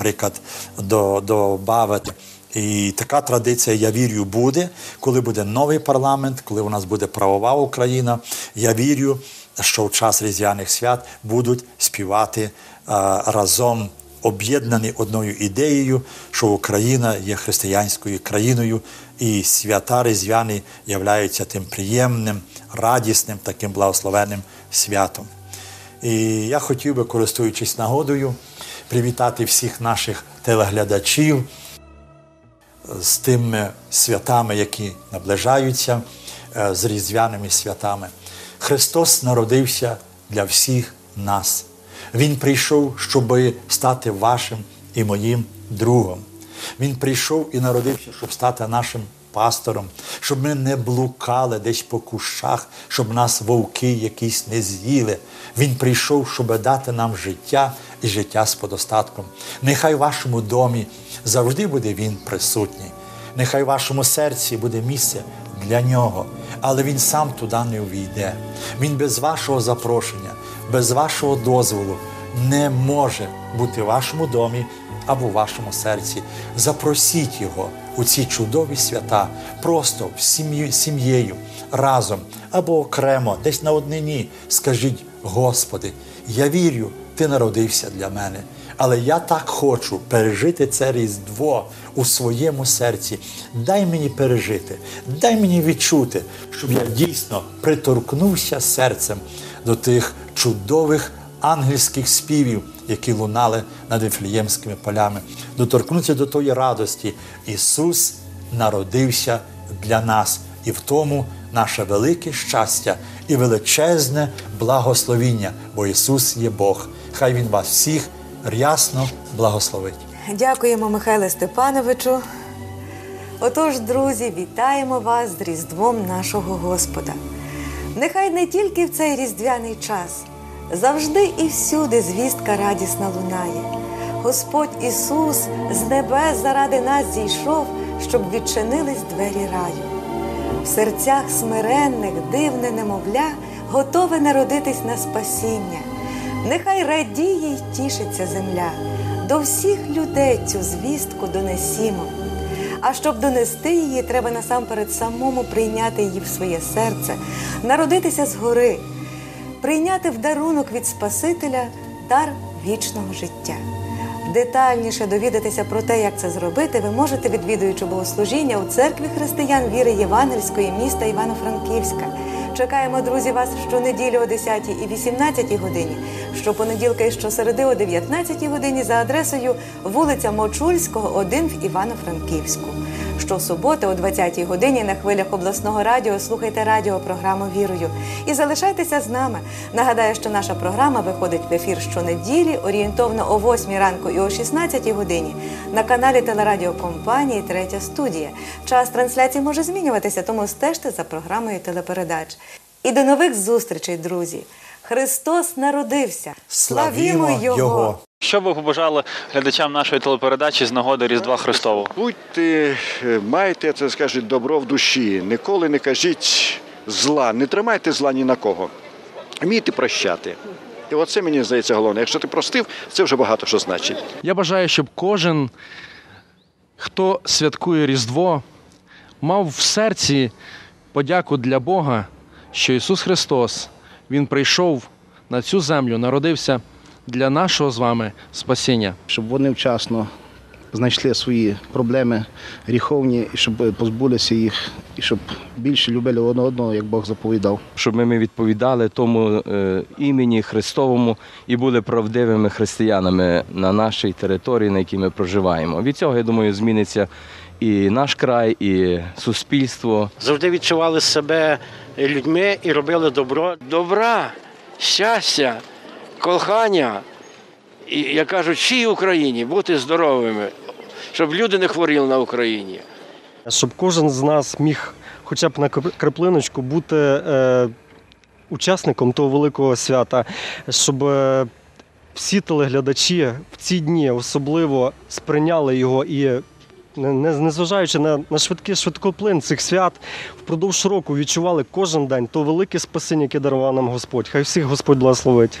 наприклад, до, добавити. І така традиція, я вірю, буде, коли буде новий парламент, коли у нас буде правова Україна. Я вірю, що в час різдвяних свят будуть співати а, разом об'єднані одною ідеєю, що Україна є християнською країною, і свята різдвяні являються тим приємним, радісним, таким благословенним святом. І я хотів би, користуючись нагодою, привітати всіх наших телеглядачів з тими святами, які наближаються, е, з різдвяними святами. Христос народився для всіх нас. Він прийшов, щоб стати вашим і моїм другом. Він прийшов і народився, щоб стати нашим пастором, щоб ми не блукали десь по кущах, щоб нас вовки якісь не з'їли. Він прийшов, щоб дати нам життя і життя з подостатком. Нехай в вашому домі завжди буде Він присутній. Нехай в вашому серці буде місце для нього, але він сам туди не увійде. Він без вашого запрошення, без вашого дозволу не може бути в вашому домі або в вашому серці. Запросіть його у ці чудові свята, просто сім'єю, разом або окремо, десь на однині. Скажіть, Господи, я вірю, Ти народився для мене. Але я так хочу пережити це Різдво у своєму серці. Дай мені пережити, дай мені відчути, щоб я дійсно приторкнувся серцем до тих чудових ангельських співів, які лунали над Вифлеємськими полями, доторкнутися до тої радості. Ісус народився для нас, і в тому наше велике щастя і величезне благословіння, бо Ісус є Бог. Хай Він вас всіх рясно благословить. Дякуємо, Михайле Степановичу. Отож, друзі, вітаємо вас з Різдвом нашого Господа. Нехай не тільки в цей різдвяний час, завжди і всюди звістка радісна лунає. Господь Ісус з небес заради нас зійшов, щоб відчинились двері раю. В серцях смиренних дивне немовля, готове народитись на спасіння. Нехай радіє й тішиться земля, до всіх людей цю звістку донесімо. А щоб донести її, треба насамперед самому прийняти її в своє серце, народитися згори, прийняти в дарунок від Спасителя дар вічного життя. Детальніше довідатися про те, як це зробити, ви можете, відвідуючи богослужіння у церкві християн віри Євангельської міста Івано-Франківська. Чекаємо, друзі, вас щонеділі о 10 і 18 годині, щопонеділка і щосереди о 19 годині за адресою вулиця Мочульського, 1 в Івано-Франківську. Щосуботи о 20-й годині на хвилях обласного радіо слухайте радіопрограму Вірою і залишайтеся з нами. Нагадаю, що наша програма виходить в ефір щонеділі, орієнтовно о 8 ранку і о 16 годині на каналі телерадіокомпанії Третя студія. Час трансляції може змінюватися, тому стежте за програмою телепередач. І до нових зустрічей, друзі! Христос народився! Славімо Його! Що ви побажали глядачам нашої телепередачі з нагоди Різдва Христового? Будьте, е, майте, це скажуть, добро в душі. Ніколи не кажіть зла, не тримайте зла ні на кого. Вмійте прощати. І оце мені здається головне. Якщо ти простив, це вже багато що значить. Я бажаю, щоб кожен, хто святкує Різдво, мав в серці подяку для Бога, що Ісус Христос Він прийшов на цю землю, народився для нашого з вами спасіння. щоб вони вчасно знайшли свої проблеми гріховні, і щоб позбулися їх, і щоб більше любили одне одного, як Бог заповідав. щоб ми відповідали тому е, імені Христовому і були правдивими християнами на нашій території, на якій ми проживаємо. Від цього, я думаю, зміниться і наш край, і суспільство. завжди відчували себе людьми і робили добро. Добра, щастя, кохання, як кажуть, всій Україні бути здоровими, щоб люди не хворіли на Україні. щоб кожен з нас міг хоча б на краплиночку бути е, учасником того великого свята, щоб е, всі телеглядачі в ці дні особливо сприйняли його і. Не, не- незважаючи на, на швидкий швидкоплин цих свят, впродовж року відчували кожен день то велике спасіння, яке дарував нам Господь. Хай всіх Господь благословить.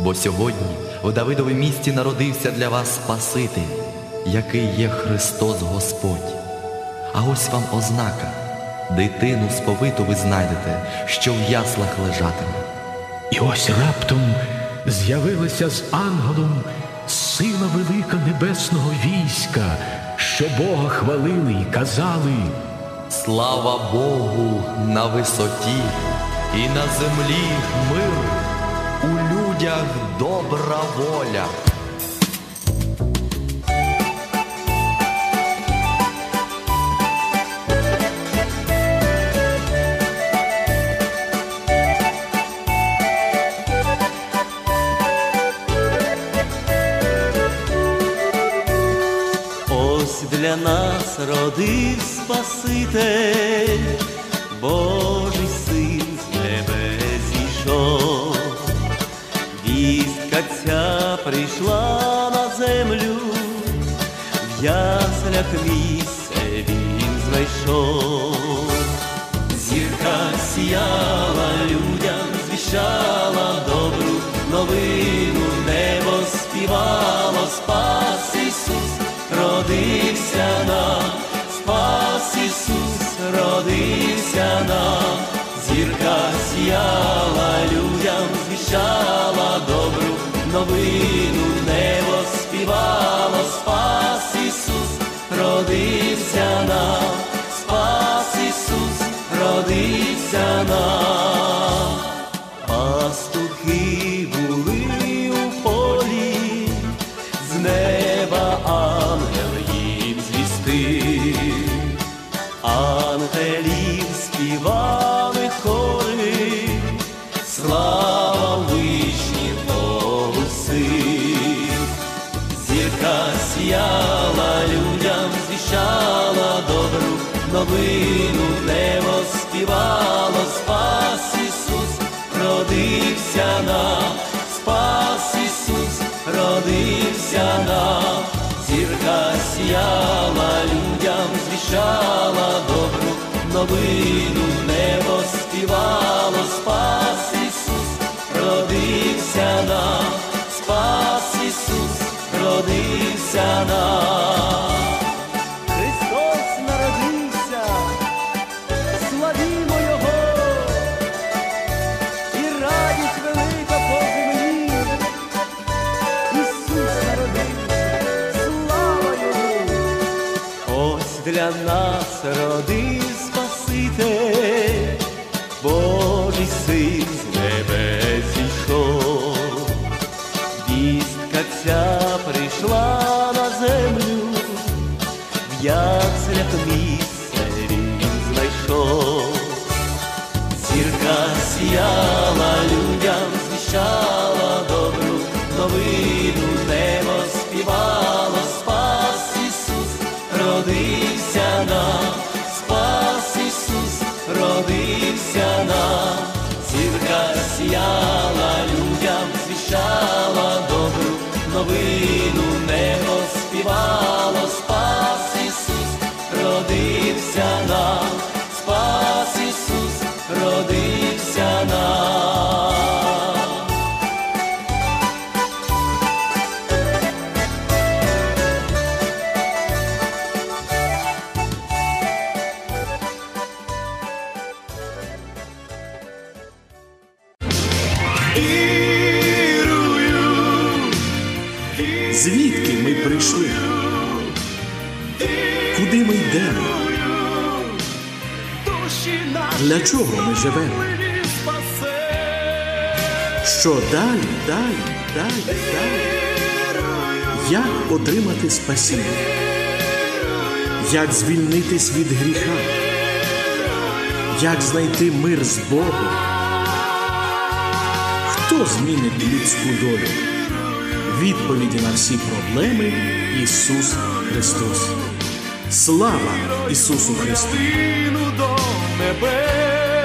Бо сьогодні в Давидовім місті народився для вас Спаситель, який є Христос Господь. А ось вам ознака. Дитину сповиту ви знайдете, що в яслах лежатиме. І ось раптом з'явилася з ангелом сила велика небесного війська, що Бога хвалили і казали. Слава Богу на висоті і на землі мир, у людях добра воля. Ось для нас родив Спаситель, Божий прийшла на землю, в яслях місце він знайшов. Зірка сіяла людям, звіщала добру новину, небо співало, слава вишні голосив, зірка сіяла людям, звіщала добру новину, небо співало, спас Ісус, родився нам, спас Ісус, родився нам, зірка сіяла людям, звіщала добру новину, небо співало, спас родився. Христос народився, славімо Його, і радість велика по землі. Ісус народився, слава Йому. Ось для нас родив Спаситель, Божий син яслях місце він знайшов. Зірка сіяла людям, звіщала добру новину, Звідки ми прийшли? Куди ми йдемо? Для чого ми живемо? Що далі, далі, далі, далі? Як отримати спасіння? Як звільнитись від гріха? Як знайти мир з Богом? Хто змінить людську долю? Відповіді на всі проблеми Ісус Христос. Слава Ісусу Христу! небес!